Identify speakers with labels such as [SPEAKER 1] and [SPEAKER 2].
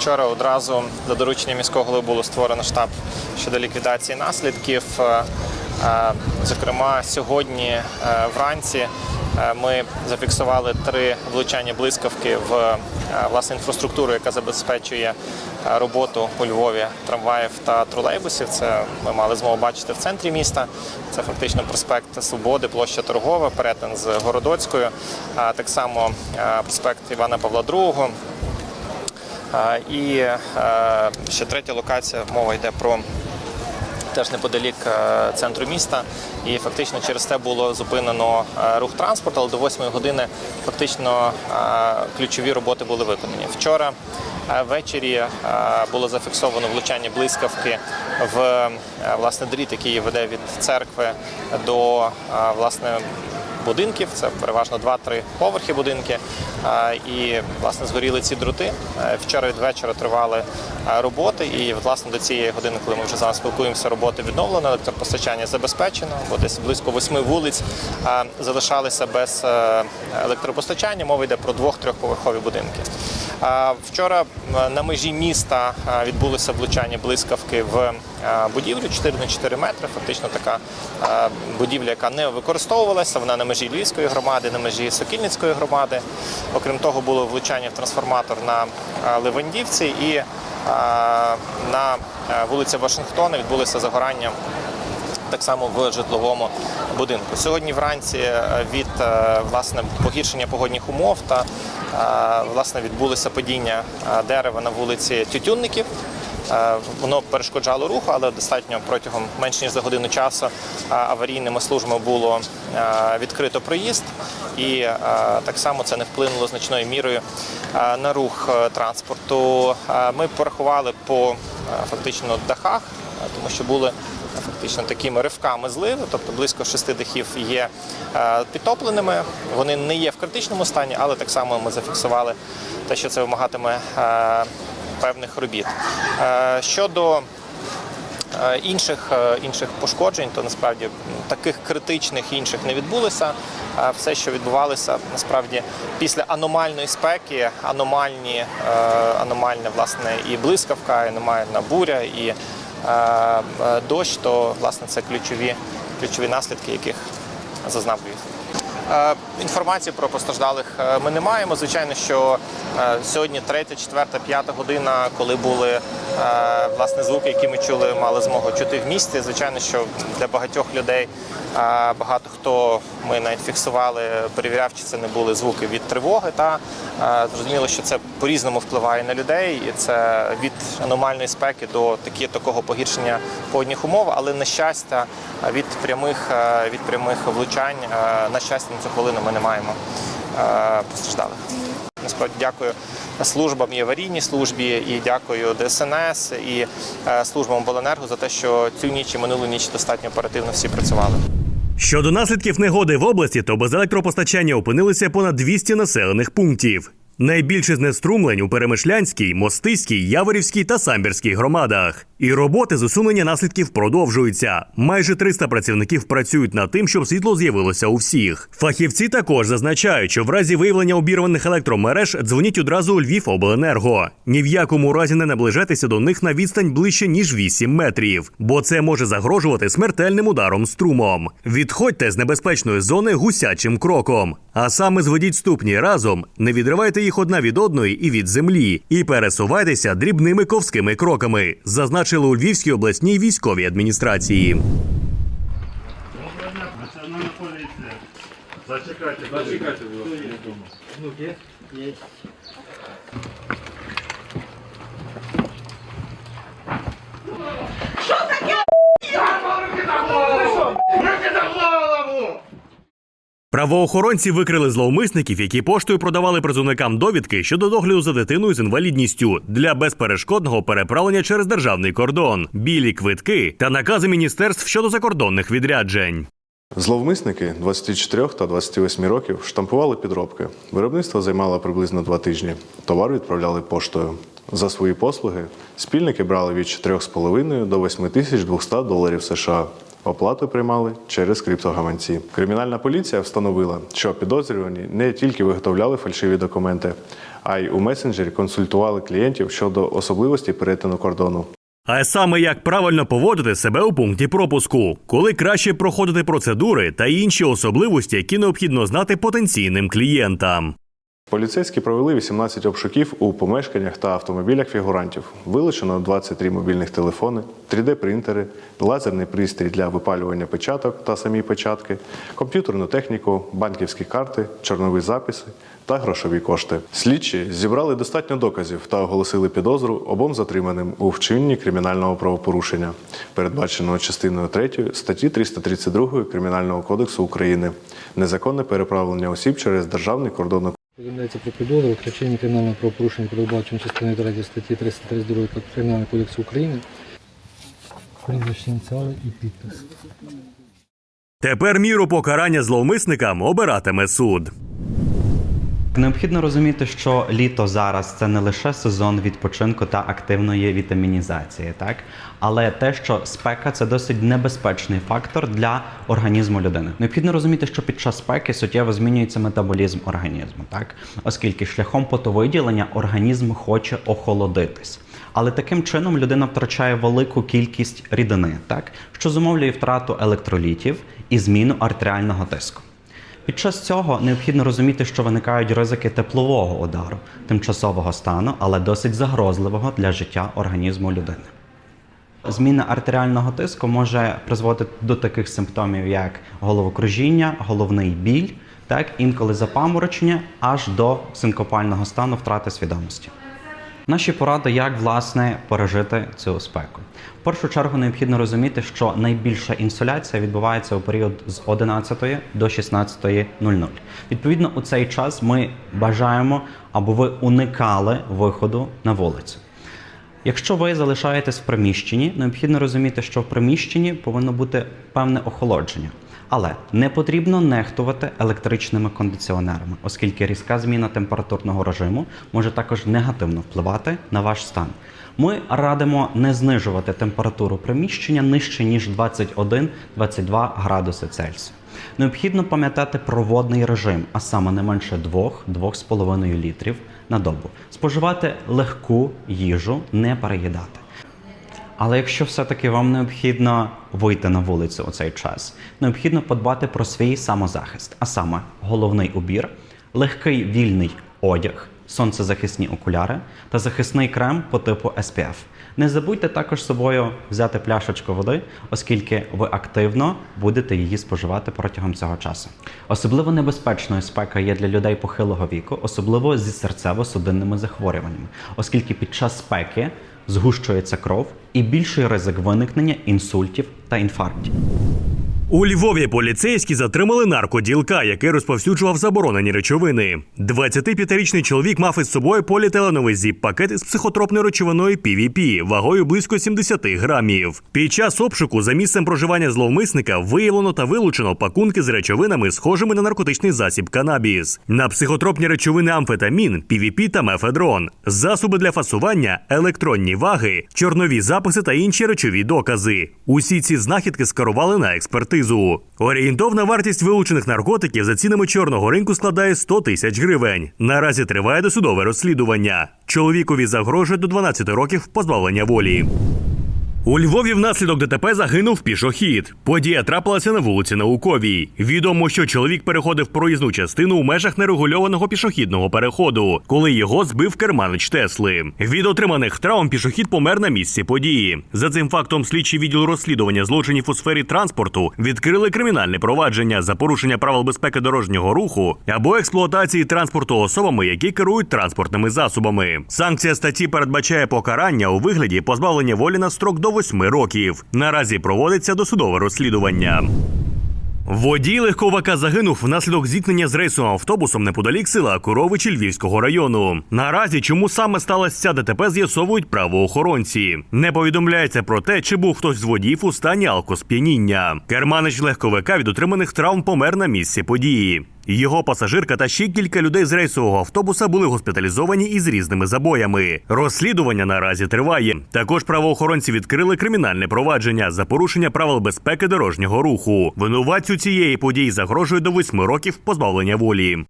[SPEAKER 1] Вчора одразу за дорученням міського голови було створено штаб щодо ліквідації наслідків. Е, е, Зокрема, сьогодні е, вранці ми зафіксували три влучання блискавки в власне інфраструктуру, яка забезпечує роботу у Львові трамваїв та тролейбусів. Це ми мали змогу бачити в центрі міста. Це фактично проспект Свободи, площа Торгова, перетин з Городоцькою, а так само проспект Івана Павла II. І ще третя локація, мова йде про теж неподалік е, центру міста. І фактично через це було зупинено е, рух транспорту, але до 8 години фактично е, ключові роботи були виконані. Вчора ввечері було зафіксовано влучання блискавки в власне дріт, який веде від церкви до власне будинків. Це переважно 2-3 поверхи будинки. І власне згоріли ці дроти. Вчора від вечора тривали роботи. І власне до цієї години, коли ми вже зараз спілкуємося, роботи відновлено, електропостачання забезпечено, бо десь близько восьми вулиць залишалися без е, електропостачання. Мова йде про двох-трьохповерхові будинки. Вчора е, на межі міста е, відбулося влучання блискавки в е, будівлю 4 на 4 метри. Фактично така будівля, яка не використовувалася. Вона на межі Львівської громади, на межі Сокільницької громади. Окрім того, було влучання в трансформатор на Левандівці і на вулиці Вашингтона відбулося загорання так само в житловому будинку. Сьогодні вранці від власне погіршення погодних умов та власне відбулося падіння дерева на вулиці Тютюнників. Воно перешкоджало руху, але достатньо протягом менш ніж за годину часу аварійними службами було відкрито проїзд, і так само це не вплинуло значною мірою на рух е, транспорту. Ми порахували по фактично дахах, тому що були фактично такими ривками зливи, тобто близько шести дахів є е, підтопленими. Вони не є в критичному стані, але так само ми зафіксували те, що це вимагатиме е, певних робіт. Е, Щодо інших, інших пошкоджень, то насправді таких критичних інших не відбулося. Все, що відбувалося, насправді після аномальної спеки, аномальні, аномальна власне і блискавка, і аномальна буря, і дощ, то власне це ключові, ключові наслідки, яких зазнав Львів. Е, Інформації про постраждалих е, ми не маємо. Звичайно, що е, сьогодні третя, четверта, п'ята година, коли були е, власне звуки, які ми чули, мали змогу чути в місті. Звичайно, що для багатьох людей е, багато хто ми навіть фіксували, перевіряв, чи це не були звуки від тривоги. Та зрозуміло, що це по-різному впливає на людей, і це від аномальної спеки до такі, такого погіршення погодних умов, але на щастя, від прямих е, від прямих влучань, е, на щастя, на цю хвилину ми не маємо е, постраждалих. Насправді дякую службам і аварійній службі, і дякую ДСНС і службам обленерго за те, що цю ніч і минулу ніч достатньо оперативно всі працювали.
[SPEAKER 2] Щодо наслідків негоди в області, то без електропостачання опинилися понад 200 населених пунктів. Найбільше знеструмлень у Перемишлянській, Мостиській, Яворівській та Самбірській громадах. І роботи з усунення наслідків продовжуються. Майже 300 працівників працюють над тим, щоб світло з'явилося у всіх. Фахівці також зазначають, що в разі виявлення обірваних електромереж дзвоніть одразу у Львівобленерго. Ні в якому разі не наближайтеся до них на відстань ближче ніж 8 метрів, бо це може загрожувати смертельним ударом струмом. Відходьте з небезпечної зони гусячим кроком. А саме зведіть ступні разом, не відривайте їх одна від одної і від землі, і пересувайтеся дрібними ковськими кроками, зазначили у Львівській обласній військовій адміністрації.
[SPEAKER 3] Національна поліція. Зачекайте, зачекайте, будь ласка.
[SPEAKER 2] Правоохоронці викрили зловмисників, які поштою продавали призовникам довідки щодо догляду за дитиною з інвалідністю для безперешкодного переправлення через державний кордон, білі квитки та накази міністерств щодо закордонних відряджень.
[SPEAKER 4] Зловмисники 24 та 28 років штампували підробки. Виробництво займало приблизно два тижні. Товар відправляли поштою. За свої послуги спільники брали від 4,5 до 8200 доларів США. Оплату приймали через криптогаманці. Кримінальна поліція встановила, що підозрювані не тільки виготовляли фальшиві документи, а й у месенджері консультували клієнтів щодо особливостей перетину кордону.
[SPEAKER 2] А саме як правильно поводити себе у пункті пропуску, коли краще проходити процедури та інші особливості, які необхідно знати потенційним клієнтам.
[SPEAKER 4] Поліцейські провели 18 обшуків у помешканнях та автомобілях фігурантів. Вилучено 23 мобільних телефони, 3D-принтери, лазерний пристрій для випалювання печаток та самі печатки, комп'ютерну техніку, банківські карти, чорнові записи та грошові кошти. Слідчі зібрали достатньо доказів та оголосили підозру обом затриманим у вчиненні кримінального правопорушення, передбаченого частиною 3 статті 332 Кримінального кодексу України незаконне переправлення осіб через державний кордон
[SPEAKER 5] Повідомляється про підозру, втрачення кримінального правопорушення, передбачено частиною 3 статті 332 Кримінального кодексу України. Прізвище ініціали і підпис.
[SPEAKER 2] Тепер міру покарання зловмисникам обиратиме суд.
[SPEAKER 6] Необхідно розуміти, що літо зараз це не лише сезон відпочинку та активної вітамінізації, так але те, що спека це досить небезпечний фактор для організму людини. Необхідно розуміти, що під час спеки суттєво змінюється метаболізм організму, так оскільки шляхом потовиділення організм хоче охолодитись. Але таким чином людина втрачає велику кількість рідини, так що зумовлює втрату електролітів і зміну артеріального тиску. Під час цього необхідно розуміти, що виникають ризики теплового удару, тимчасового стану, але досить загрозливого для життя організму людини. Зміна артеріального тиску може призводити до таких симптомів, як головокружіння, головний біль, так інколи запаморочення, аж до синкопального стану втрати свідомості. Наші поради, як власне пережити цю спеку. В першу чергу необхідно розуміти, що найбільша інсоляція відбувається у період з 11 до 16.00. Відповідно, у цей час ми бажаємо, аби ви уникали виходу на вулицю. Якщо ви залишаєтесь в приміщенні, необхідно розуміти, що в приміщенні повинно бути певне охолодження. Але не потрібно нехтувати електричними кондиціонерами, оскільки різка зміна температурного режиму може також негативно впливати на ваш стан. Ми радимо не знижувати температуру приміщення нижче ніж 21-22 градуси Цельсія. Необхідно пам'ятати про водний режим, а саме не менше 2-2,5 літрів на добу. Споживати легку їжу, не переїдати. Але якщо все-таки вам необхідно вийти на вулицю у цей час, необхідно подбати про свій самозахист, а саме головний убір, легкий вільний одяг, сонцезахисні окуляри та захисний крем по типу SPF. Не забудьте також собою взяти пляшечку води, оскільки ви активно будете її споживати протягом цього часу. Особливо небезпечною спека є для людей похилого віку, особливо зі серцево-судинними захворюваннями, оскільки під час спеки згущується кров і більший ризик виникнення інсультів та інфарктів.
[SPEAKER 2] У Львові поліцейські затримали наркоділка, який розповсюджував заборонені речовини. 25-річний чоловік мав із собою поліетиленовий зіп-пакет із психотропною речовиною PVP вагою близько 70 грамів. Під час обшуку за місцем проживання зловмисника виявлено та вилучено пакунки з речовинами, схожими на наркотичний засіб канабіс, на психотропні речовини амфетамін, PVP та мефедрон, засоби для фасування, електронні ваги, чорнові записи та інші речові докази. Усі ці знахідки скерували на експертизу. Орієнтовна вартість вилучених наркотиків за цінами чорного ринку складає 100 тисяч гривень. Наразі триває досудове розслідування. Чоловікові загрожує до 12 років позбавлення волі. У Львові внаслідок ДТП загинув пішохід. Подія трапилася на вулиці Науковій. Відомо, що чоловік переходив проїзну частину у межах нерегульованого пішохідного переходу, коли його збив керманич Тесли. Від отриманих травм пішохід помер на місці події. За цим фактом слідчий відділ розслідування злочинів у сфері транспорту відкрили кримінальне провадження за порушення правил безпеки дорожнього руху або експлуатації транспорту особами, які керують транспортними засобами. Санкція статті передбачає покарання у вигляді позбавлення волі на строк до 8 років. Наразі проводиться досудове розслідування. Водій легковика загинув внаслідок зіткнення з рейсовим автобусом неподалік села Коровичі Львівського району. Наразі чому саме сталося ця ДТП, з'ясовують правоохоронці. Не повідомляється про те, чи був хтось з водіїв у стані алкосп'яніння. Керманич легковика від отриманих травм помер на місці події. Його пасажирка та ще кілька людей з рейсового автобуса були госпіталізовані із різними забоями. Розслідування наразі триває. Також правоохоронці відкрили кримінальне провадження за порушення правил безпеки дорожнього руху. Винуватцю цієї події загрожує до восьми років позбавлення волі.